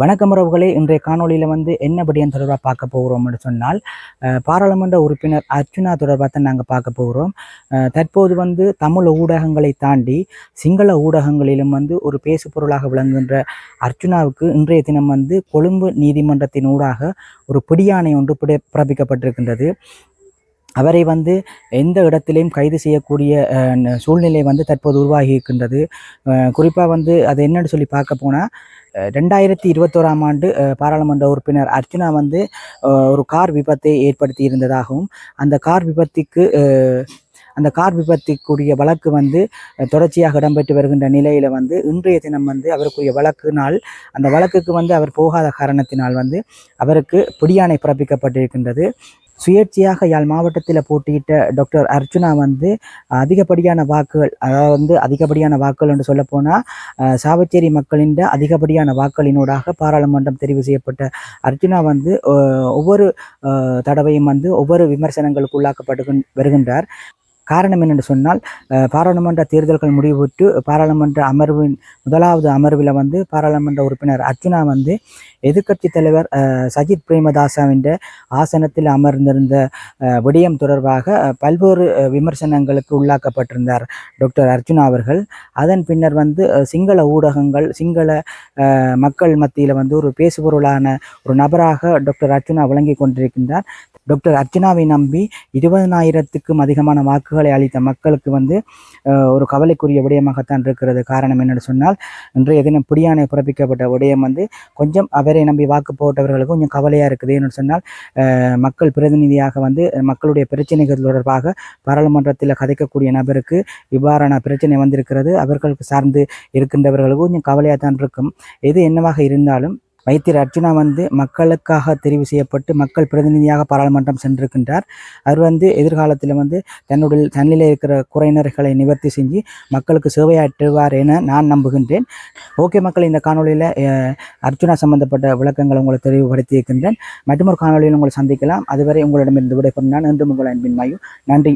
வணக்கம் உறவுகளே இன்றைய காணொலியில் வந்து என்னபடியும் தொடர்பாக பார்க்க போகிறோம்னு சொன்னால் பாராளுமன்ற உறுப்பினர் அர்ச்சுனா தொடர்பாக தான் நாங்கள் பார்க்க போகிறோம். தற்போது வந்து தமிழ் ஊடகங்களை தாண்டி சிங்கள ஊடகங்களிலும் வந்து ஒரு பேசு பொருளாக விளங்குகின்ற அர்ச்சுனாவுக்கு இன்றைய தினம் வந்து கொழும்பு நீதிமன்றத்தின் ஊடாக ஒரு பிடியாணை ஒன்று பிட- பிறப்பிக்கப்பட்டிருக்கின்றது. அவரை வந்து எந்த இடத்திலையும் கைது செய்யக்கூடிய சூழ்நிலை வந்து தற்போது உருவாகி இருக்கின்றது குறிப்பாக வந்து அது என்னன்னு சொல்லி பார்க்க போனால் ரெண்டாயிரத்தி இருபத்தோராம் ஆண்டு பாராளுமன்ற உறுப்பினர் அர்ச்சனா வந்து ஒரு கார் விபத்தை ஏற்படுத்தி இருந்ததாகவும் அந்த கார் விபத்துக்கு அந்த கார் விபத்துக்குரிய வழக்கு வந்து தொடர்ச்சியாக இடம்பெற்று வருகின்ற நிலையில் வந்து இன்றைய தினம் வந்து அவருக்குரிய வழக்குனால் அந்த வழக்குக்கு வந்து அவர் போகாத காரணத்தினால் வந்து அவருக்கு பிடியாணை பிறப்பிக்கப்பட்டிருக்கின்றது. சுயேட்சையாக யாழ் மாவட்டத்தில் போட்டியிட்ட டாக்டர் அர்ச்சுனா வந்து அதிகப்படியான வாக்குகள் அதாவது வந்து அதிகப்படியான வாக்குகள் என்று சொல்லப்போனால் சாவச்சேரி மக்களின் அதிகப்படியான வாக்களினூடாக பாராளுமன்றம் தெரிவு செய்யப்பட்ட அர்ச்சுனா வந்து ஒவ்வொரு தடவையும் வந்து ஒவ்வொரு விமர்சனங்களுக்கு உள்ளாக்கப்பட்டு வருகின்றார். காரணம் என்னென்று சொன்னால் பாராளுமன்ற தேர்தல்கள் முடிவுற்று பாராளுமன்ற அமர்வின் முதலாவது அமர்வில் வந்து பாராளுமன்ற உறுப்பினர் அர்ஜுனா வந்து எதிர்க்கட்சி தலைவர் சஜித் பிரேமதாசாவின் ஆசனத்தில் அமர்ந்திருந்த விடயம் தொடர்பாக பல்வேறு விமர்சனங்களுக்கு உள்ளாக்கப்பட்டிருந்தார் டாக்டர் அர்ஜுனா அவர்கள். அதன் பின்னர் வந்து சிங்கள ஊடகங்கள் சிங்கள மக்கள் மத்தியில் வந்து ஒரு பேசுபொருளான ஒரு நபராக டாக்டர் அர்ஜுனா விளங்கி கொண்டிருக்கின்றார். டாக்டர் அர்ஜுனாவை நம்பி இருபதனாயிரத்துக்கும் அதிகமான வாக்குகள் அளித்த மக்களுக்கு வந்து ஒரு கவலைக்குரிய விடயமாகத்தான் இருக்கிறது. காரணம் என்னென்னு சொன்னால் இன்றைய தினம் பிடியானை பிறப்பிக்கப்பட்ட விடயம் வந்து கொஞ்சம் அவரை நம்பி வாக்கு போட்டவர்களுக்கு கொஞ்சம் கவலையாக இருக்குது. என்னென்னு சொன்னால் மக்கள் பிரதிநிதியாக வந்து மக்களுடைய பிரச்சனைகள் தொடர்பாக பாராளுமன்றத்தில் கதைக்கக்கூடிய நபருக்கு இவ்வாறான பிரச்சனை வந்திருக்கிறது. அவர்களுக்கு சார்ந்து இருக்கின்றவர்களுக்கு கொஞ்சம் கவலையாக தான் இருக்கும். எது என்னவாக இருந்தாலும் வைத்தியர் அர்ஜுனா வந்து மக்களுக்காக தெரிவு செய்யப்பட்டு மக்கள் பிரதிநிதியாக பாராளுமன்றம் சென்றிருக்கின்றார். அவர் வந்து எதிர்காலத்தில் வந்து தன்னுடைய தன்னிலே இருக்கிற குறையினர்களை நிவர்த்தி செஞ்சு மக்களுக்கு சேவையாற்றுவார் என நான் நம்புகின்றேன். ஓகே மக்கள் இந்த காணொளியில் அர்ஜுனா சம்பந்தப்பட்ட விளக்கங்களை உங்களை தெளிவுபடுத்தியிருக்கின்றேன். மற்றொரு காணொளியில் உங்களை சந்திக்கலாம். அதுவரை உங்களிடமிருந்து விடைபெறும் நான் என்றும் உங்கள் அன்பின் மாயும் நன்றி.